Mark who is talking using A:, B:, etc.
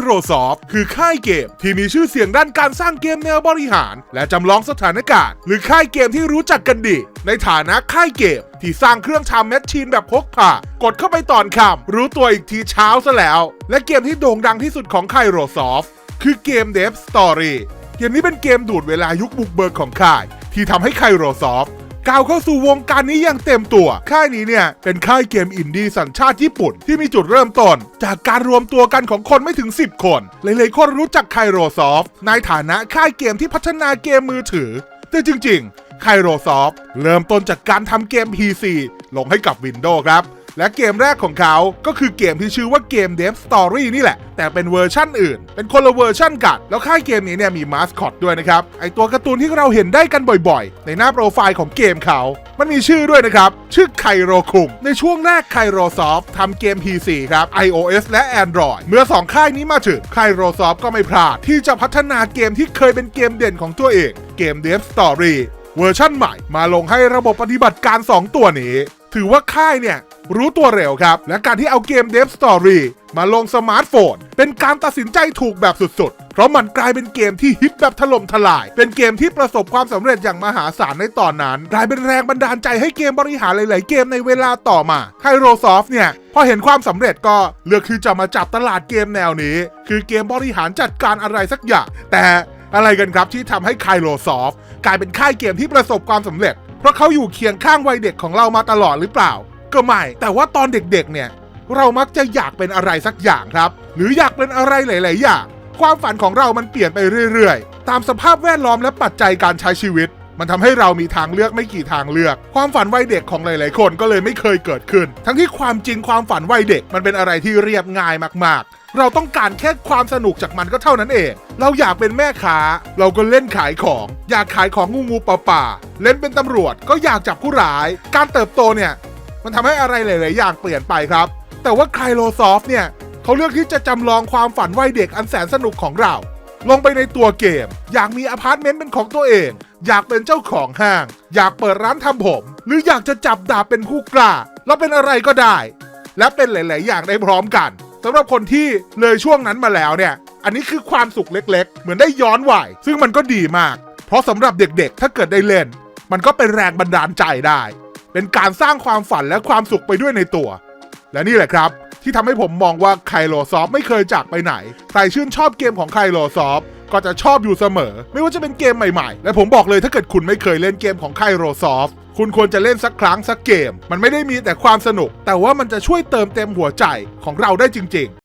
A: โรซอฟคือค่ายเกมที่มีชื่อเสียงด้านการสร้างเกมแนวบริหาร และจำลองสถานการณ์ หรือค่ายเกมที่รู้จักกันดี ในฐานะค่ายเกม ที่สร้างเครื่องทำแมชชีนแบบพกพากดเข้าไปตอนค่ำรู้ตัวอีกทีเช้าซะแล้ว และเกมที่โด่งดังที่สุดของค่ายโรซอฟคือเกม Dev Story เกมนี้เป็นเกมดูดเวลายุคบุกเบิกของค่าย ที่ทำให้ไคโรซอฟ ก้าวเข้าสู่วงการนี้อย่างเต็มตัว ค่ายนี้เนี่ย เป็นค่ายเกมอินดี้สัญชาติญี่ปุ่นที่มีจุดเริ่มต้น จากการรวมตัวกันของคนไม่ถึง 10 คน หลายๆคนรู้จักไคโรซอฟในฐานะค่ายเกมที่พัฒนาเกมมือถือ แต่จริงๆไคโรซอฟเริ่มต้นจากการทำเกม PC ลงให้กับ Windows ครับ และเกมแรกของเขาก็คือเกมที่ชื่อว่าเกม Dev Story นี่แหละ แต่เป็นเวอร์ชั่นอื่น เป็นคนละเวอร์ชั่นกัน แล้วค่ายเกมนี้เนี่ยมีมาสคอตด้วยนะครับ ไอตัวการ์ตูนที่เราเห็นได้กันบ่อยๆ ในหน้าโปรไฟล์ของเกมเขา มันมีชื่อด้วยนะครับ ชื่อไคโรคุงในช่วงแรกไคโรซอฟทำเกม PC ครับ iOS และ Android เมื่อสองค่ายนี้มาถึงไคโรซอฟก็ไม่พลาดที่จะพัฒนาเกมที่เคยเป็นเกมเด่นของตัวเองเกม Dev Story เวอร์ชั่นใหม่มาลงให้ระบบปฏิบัติการ 2 ตัวนี้ ถือว่าค่ายเนี่ย รู้ตัวเร็วครับ และการที่เอาเกม Dev Story มาลงสมาร์ทโฟน เป็นการตัดสินใจถูกแบบสุดๆ เพราะมันกลายเป็นเกมที่ฮิตแบบถล่มทลาย เป็นเกมที่ประสบความสำเร็จอย่างมหาศาลในตอนนั้น กลายเป็นแรงบันดาลใจให้เกมบริหารหลายๆ เกมในเวลาต่อมาไคโรซอฟเนี่ยพอเห็นความสำเร็จก็เลือกที่จะมาจับตลาดเกมแนวนี้ คือเกมบริหารจัดการอะไรสักอย่าง แต่อะไรกันครับที่ทำให้ไคโรซอฟกลายเป็นค่ายเกมที่ประสบความสำเร็จ เพราะเขาอยู่เคียงข้างวัยเด็กของเรามาตลอดหรือเปล่า ก็ไม่ แต่ว่าตอนเด็กๆ เนี่ย เรามักจะอยากเป็นอะไรสักอย่างครับ หรืออยากเป็นอะไรหลาย ๆ อย่าง ความฝันของเรามันเปลี่ยนไปเรื่อยๆ ตามสภาพแวดล้อมและปัจจัยการใช้ชีวิต มันทำให้เรามีทางเลือกไม่กี่ทางเลือก ความฝันวัยเด็กของหลาย ๆ คนก็เลยไม่เคยเกิดขึ้น ทั้งที่ความจริงความฝันวัยเด็กมันเป็นอะไรที่เรียบง่ายมาก ๆ เราต้องการแค่ความสนุกจากมันก็เท่านั้นเอง เราอยากเป็นแม่ค้า เราก็เล่นขายของ อยากขายของงูงูป่าป่า เล่นเป็นตำรวจก็อยากจับผู้ร้าย การเติบโตเนี่ย มันทำให้อะไรหลาย ๆ อย่างเปลี่ยนไปครับ แต่ว่าไคลโลซอฟเนี่ยเขาเลือกที่จะจำลองความฝันวัยเด็กอันแสนสนุกของเรา ลงไปในตัวเกม อยากมีอพาร์ตเมนต์เป็นของตัวเอง อยากเป็นเจ้าของห้าง อยากเปิดร้านทำผม หรืออยากจะจับดาบเป็นผู้กล้า แล้วเป็นอะไรก็ได้ และเป็นหลาย ๆ อย่างได้พร้อมกัน สำหรับคนที่เลยช่วงนั้นมาแล้วเนี่ย อันนี้คือความสุขเล็ก ๆ เหมือนได้ย้อนวัยซึ่งมันก็ดีมาก เพราะสำหรับเด็กๆ ถ้าเกิดได้เล่น มันก็เป็นแรงบันดาลใจได้ เป็นการสร้างความฝันและความสุขไปด้วยในตัว และนี่แหละครับ ที่ทำให้ผมมองว่าไคโลซอฟไม่เคยจากไปไหน ใครชื่นชอบเกมของไคโลซอฟก็จะชอบอยู่เสมอ ไม่ว่าจะเป็นเกมใหม่ๆ และผมบอกเลยถ้าเกิดคุณไม่เคยเล่นเกมของไคโลซอฟ คุณควรจะเล่นสักครั้งสักเกม มันไม่ได้มีแต่ความสนุก แต่ว่ามันจะช่วยเติมเต็มหัวใจของเราได้จริงๆ